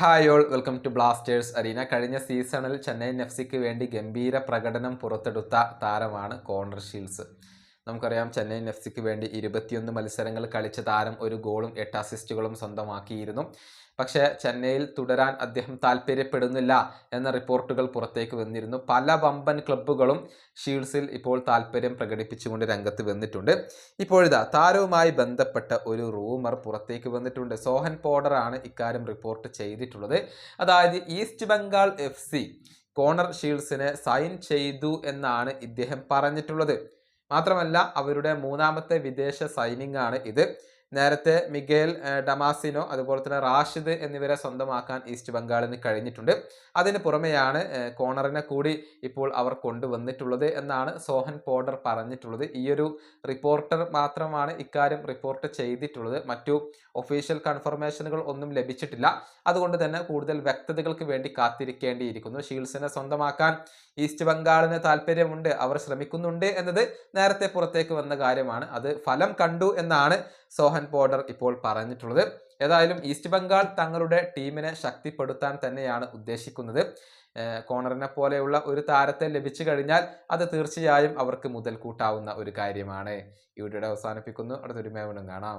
Hi all welcome to Blasters arena കഴിഞ്ഞ സീസണിൽ Chennaiyin F സിക്ക് വേണ്ടി ഗംഭീര പ്രകടനം പുറത്തെടുത്ത താരമാണ് കോണർ ഷീൽസ് നമുക്കറിയാം ചെന്നൈയിൻ എഫ് സിക്ക് വേണ്ടി ഇരുപത്തിയൊന്ന് മത്സരങ്ങൾ കളിച്ച താരം ഒരു ഗോളും എട്ട് അസിസ്റ്റുകളും സ്വന്തമാക്കിയിരുന്നു. പക്ഷേ ചെന്നൈയിൽ തുടരാൻ അദ്ദേഹം താല്പര്യപ്പെടുന്നില്ല എന്ന റിപ്പോർട്ടുകൾ പുറത്തേക്ക് വന്നിരുന്നു. പല വമ്പൻ ക്ലബ്ബുകളും ഷീൽഡ്സിൽ ഇപ്പോൾ താല്പര്യം പ്രകടിപ്പിച്ചുകൊണ്ട് രംഗത്ത് വന്നിട്ടുണ്ട്. ഇപ്പോഴിതാ താരവുമായി ബന്ധപ്പെട്ട ഒരു റൂമർ പുറത്തേക്ക് വന്നിട്ടുണ്ട്. സോഹൻ പോഡറാണ് ഇക്കാര്യം റിപ്പോർട്ട് ചെയ്തിട്ടുള്ളത്. അതായത് East Bengal F C Connor ഷീൽഡ്സിനെ sign ചെയ്തു എന്നാണ് ഇദ്ദേഹം പറഞ്ഞിട്ടുള്ളത്. മാത്രമല്ല അവരുടെ മൂന്നാമത്തെ വിദേശ സൈനിങ് ആണ് ഇത്. നേരത്തെ മിഗേൽ ഡമാസിനോ അതുപോലെ തന്നെ റാഷിദ് എന്നിവരെ സ്വന്തമാക്കാൻ ഈസ്റ്റ് ബംഗാളിന് കഴിഞ്ഞിട്ടുണ്ട്. അതിന് പുറമെയാണ് കോണറിനെ കൂടി ഇപ്പോൾ അവർ കൊണ്ടുവന്നിട്ടുള്ളത് എന്നാണ് സോഹൻ പോഡർ പറഞ്ഞിട്ടുള്ളത്. ഈയൊരു റിപ്പോർട്ടർ മാത്രമാണ് ഇക്കാര്യം റിപ്പോർട്ട് ചെയ്തിട്ടുള്ളത്. മറ്റു ഒഫീഷ്യൽ കൺഫർമേഷനുകൾ ഒന്നും ലഭിച്ചിട്ടില്ല. അതുകൊണ്ട് തന്നെ കൂടുതൽ വ്യക്തതകൾക്ക് വേണ്ടി കാത്തിരിക്കേണ്ടിയിരിക്കുന്നു. ഷീൽസിനെ സ്വന്തമാക്കാൻ ഈസ്റ്റ് ബംഗാളിന് താല്പര്യമുണ്ട് അവർ ശ്രമിക്കുന്നുണ്ട് എന്നത് നേരത്തെ പുറത്തേക്ക് വന്ന കാര്യമാണ്. അത് ഫലം കണ്ടു എന്നാണ് സോഹൻ പോഡർ ഇപ്പോൾ പറഞ്ഞിട്ടുള്ളത്. ഏതായാലും ഈസ്റ്റ് ബംഗാൾ തങ്ങളുടെ ടീമിനെ ശക്തിപ്പെടുത്താൻ തന്നെയാണ് ഉദ്ദേശിക്കുന്നത്. കോണറിനെ പോലെയുള്ള ഒരു താരത്തെ ലഭിച്ചു കഴിഞ്ഞാൽ അത് തീർച്ചയായും അവർക്ക് മുതൽ കൂട്ടാവുന്ന ഒരു കാര്യമാണ്. വീഡിയോയുടെ അവസാനിപ്പിക്കുന്നു. അടുത്തൊരു മേവനും കാണാം.